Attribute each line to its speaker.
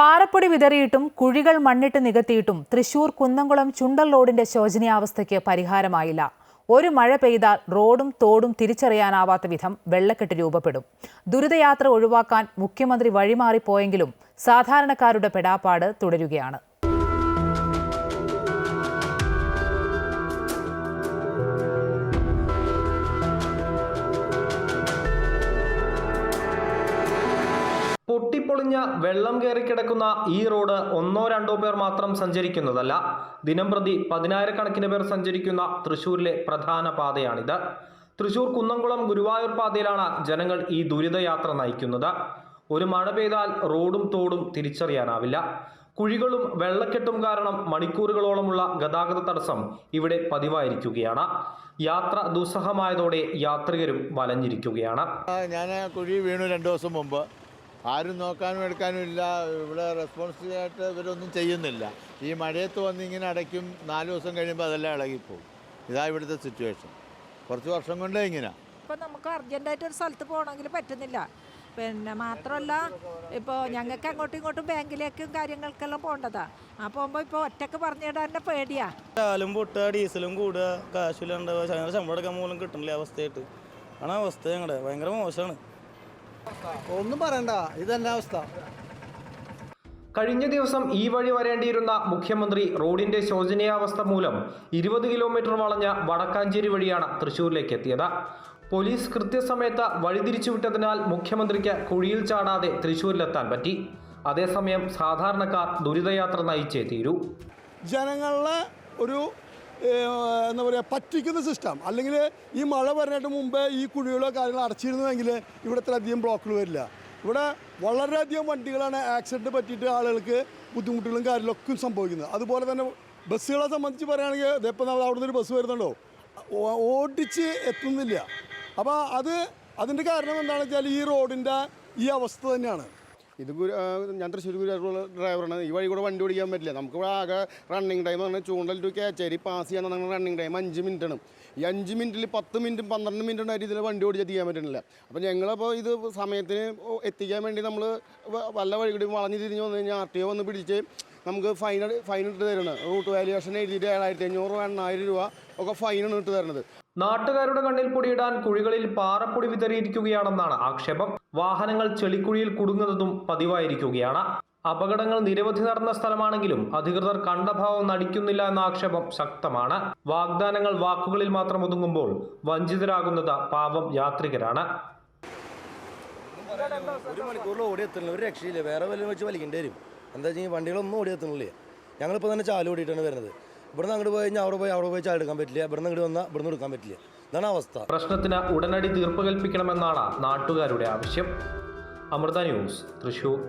Speaker 1: പാറപ്പൊടി വിതറിയിട്ടും കുഴികൾ മണ്ണിട്ട് നികത്തിയിട്ടും തൃശൂർ കുന്നംകുളം ചുണ്ടൽ റോഡിന്റെ ശോചനീയാവസ്ഥയ്ക്ക് പരിഹാരമായില്ല. ഒരു മഴ പെയ്താൽ റോഡും തോടും തിരിച്ചറിയാനാവാത്ത വിധം വെള്ളക്കെട്ട് രൂപപ്പെടും. ദുരിതയാത്ര ഒഴിവാക്കാൻ മുഖ്യമന്ത്രി വഴിമാറിപ്പോയെങ്കിലും സാധാരണക്കാരുടെ പെടാപ്പാട് തുടരുകയാണ്.
Speaker 2: പൊട്ടിപ്പൊളിഞ്ഞ വെള്ളം കയറി കിടക്കുന്ന ഈ റോഡ് ഒന്നോ രണ്ടോ പേർ മാത്രം സഞ്ചരിക്കുന്നതല്ല. ദിനംപ്രതി പതിനായിരക്കണക്കിന് പേർ സഞ്ചരിക്കുന്ന തൃശൂരിലെ പ്രധാന പാതയാണിത്. തൃശൂർ കുന്നംകുളം ഗുരുവായൂർ പാതയിലാണ് ജനങ്ങൾ ഈ ദുരിതയാത്ര നയിക്കുന്നത്. ഒരു മഴ പെയ്താൽ റോഡും തോടും തിരിച്ചറിയാനാവില്ല. കുഴികളും വെള്ളക്കെട്ടും കാരണം മണിക്കൂറുകളോളമുള്ള ഗതാഗത തടസ്സം ഇവിടെ പതിവായിരിക്കുകയാണ്. യാത്ര ദുസ്സഹമായതോടെ യാത്രികരും വലഞ്ഞിരിക്കുകയാണ്.
Speaker 3: ഞാൻ കുഴി വീണു രണ്ടു ദിവസം മുമ്പ്. ആരും നോക്കാനും എടുക്കാനും ഇല്ല. ഇവിടെ റെസ്പോൺസിബിൾ ആയിട്ട് ഇവരൊന്നും ചെയ്യുന്നില്ല. ഈ മഴയത്ത് വന്ന് ഇങ്ങനെ അടയ്ക്കും നാല് ദിവസം കഴിയുമ്പോൾ അതെല്ലാം ഇളകിപ്പോവും. ഇതാ ഇവിടുത്തെ സിറ്റുവേഷൻ കുറച്ച് വർഷം കൊണ്ടേ ഇങ്ങനെ.
Speaker 4: ഇപ്പം നമുക്ക് അർജന്റായിട്ട് ഒരു സ്ഥലത്ത് പോകണമെങ്കിൽ പറ്റുന്നില്ല. പിന്നെ മാത്രമല്ല ഇപ്പോൾ ഞങ്ങൾക്ക് അങ്ങോട്ടും ഇങ്ങോട്ടും ബാങ്കിലേക്കും കാര്യങ്ങൾക്കെല്ലാം പോകേണ്ടതാണ് ആ പോകുമ്പോൾ ഇപ്പോൾ ഒറ്റയ്ക്ക് പറഞ്ഞിടാൻ തന്നെ പേടിയാ.
Speaker 5: പാലും പൊട്ടുക ഡീസലും കൂടുക കാശില്ലാണ്ട് ശമ്പളം എടുക്കാൻ പോലും കിട്ടുന്നില്ല അവസ്ഥയായിട്ട്. ആണ് അവസ്ഥ ഞങ്ങളുടെ ഭയങ്കര മോശമാണ്
Speaker 6: ഒന്നും പറയണ്ട ഇതല്ല അവസ്ഥ.
Speaker 2: കഴിഞ്ഞ ദിവസം ഈ വഴി വരേണ്ടിയിരുന്ന മുഖ്യമന്ത്രി റോഡിന്റെ ശോചനീയാവസ്ഥ മൂലം ഇരുപത് കിലോമീറ്റർ വളഞ്ഞ വടക്കാഞ്ചേരി വഴിയാണ് തൃശൂരിലേക്ക് എത്തിയത്. പോലീസ് കൃത്യസമയത്ത് വഴിതിരിച്ചുവിട്ടതിനാൽ മുഖ്യമന്ത്രിക്ക് കുഴിയിൽ ചാടാതെ തൃശൂരിലെത്താൻ പറ്റി. അതേസമയം സാധാരണക്കാർ ദുരിതയാത്ര നയിച്ചേ തീരൂ.
Speaker 6: ജനങ്ങളെ ഒരു എന്താ പറയുക പറ്റിക്കുന്ന സിസ്റ്റം അല്ലെങ്കിൽ ഈ മഴ വരുന്നതിന് മുമ്പേ ഈ കുഴികളോ കാര്യങ്ങളോ അടച്ചിരുന്നുവെങ്കിൽ ഇവിടെ ഇത്രയധികം ബ്ലോക്കുകൾ വരില്ല. ഇവിടെ വളരെയധികം വണ്ടികളാണ് ആക്സിഡന്റ് പറ്റിയിട്ട് ആളുകൾക്ക് ബുദ്ധിമുട്ടുകളും കാര്യങ്ങളൊക്കെ സംഭവിക്കുന്നത്. അതുപോലെ തന്നെ ബസ്സുകളെ സംബന്ധിച്ച് പറയുകയാണെങ്കിൽ ഇതിപ്പോൾ അവിടെ ഒരു ബസ് വരുന്നുണ്ടോ? ഓടിച്ച് എത്തുന്നില്ല. അപ്പോൾ അത് അതിന്റെ കാരണം എന്താണെന്ന് വെച്ചാൽ ഈ റോഡിന്റെ ഈ അവസ്ഥ തന്നെയാണ്.
Speaker 7: ഇത് ഞാൻ തൃശ്ശൂർ ഗുരുവായൂർ ഡ്രൈവറാണ് ഈ വഴി കൂടെ വണ്ടി ഓടിക്കാൻ പറ്റില്ല. നമുക്ക് ഇവിടെ ആകെ റണ്ണിങ് ടൈം പറഞ്ഞാൽ ചൂണ്ടൽ ടു കേച്ചേരി പാസ് ചെയ്യാൻ നമ്മൾ റണ്ണിങ് ടൈം അഞ്ച് മിനിറ്റ് ആണ്. ഈ അഞ്ച് മിനിറ്റിൽ പത്ത് മിനിറ്റും പന്ത്രണ്ട് മിനിറ്റും ആയിട്ട് ഇതിൽ വണ്ടി ഓടിച്ച് എത്തിക്കാൻ പറ്റുന്നില്ല അപ്പോൾ ഞങ്ങളപ്പോൾ ഇത് സമയത്തിന് എത്തിക്കാൻ വേണ്ടി നമ്മൾ വല്ല വഴി കൂടി വളഞ്ഞ് തിരിഞ്ഞ് വന്നു കഴിഞ്ഞാൽ ആർ ടി ഒ വന്ന് പിടിച്ച് നമുക്ക് ഫൈൻ ഫൈൻ ഇട്ട് തരണം റൂട്ട് വാല്യുവേഷൻ എഴുതിയിട്ട് ഏഴായിരത്തി അഞ്ഞൂറ് രൂപ എണ്ണായിരം രൂപ ഒക്കെ ഫൈനാണ് ഇട്ട് തരുന്നത്.
Speaker 2: നാട്ടുകാരുടെ കണ്ണിൽ പൊടിയിടാൻ കുഴികളിൽ പാറപ്പൊടി വിതറിയിരിക്കുകയാണെന്നാണ് ആക്ഷേപം. വാഹനങ്ങൾ ചെളിക്കുഴിയിൽ കുടുങ്ങുന്നതും പതിവായിരിക്കുകയാണ്. അപകടങ്ങൾ നിരവധി നടന്ന സ്ഥലമാണെങ്കിലും അധികൃതർ കണ്ട ഭാവം നടിക്കുന്നില്ല എന്ന ആക്ഷേപം ശക്തമാണ്. വാഗ്ദാനങ്ങൾ വാക്കുകളിൽ മാത്രം ഒതുങ്ങുമ്പോൾ വഞ്ചിതരാകുന്നത് പാവം യാത്രികരാണ്.
Speaker 5: ഒരു മണിക്കൂറിൽ ഓടിയെത്തുന്നില്ല ഒരു രക്ഷയില്ല. വേറെ വല്ലതും വെച്ച് വലിക്കേണ്ടി വരും. എന്താ വെച്ചാൽ വണ്ടികളൊന്നും ഓടിയെത്തുന്നില്ല ഞങ്ങളിപ്പോൾ തന്നെ ചാൽ ഓടിയിട്ടാണ് വരുന്നത്. ഇവിടുന്ന് അങ്ങോട്ട് പോയി കഴിഞ്ഞാൽ അവിടെ പോയി അവിടെ പോയി ചായ എടുക്കാൻ പറ്റില്ല. ഇവിടുന്ന് അങ്ങോട്ട് വന്നാൽ ഇവിടുന്ന് എടുക്കാൻ പറ്റില്ല. ഇതാണ് അവസ്ഥ.
Speaker 2: പ്രശ്നത്തിന് ഉടനടി തീർപ്പ് കൽപ്പിക്കണമെന്നാണ് നാട്ടുകാരുടെ ആവശ്യം. അമൃത ന്യൂസ് തൃശൂർ.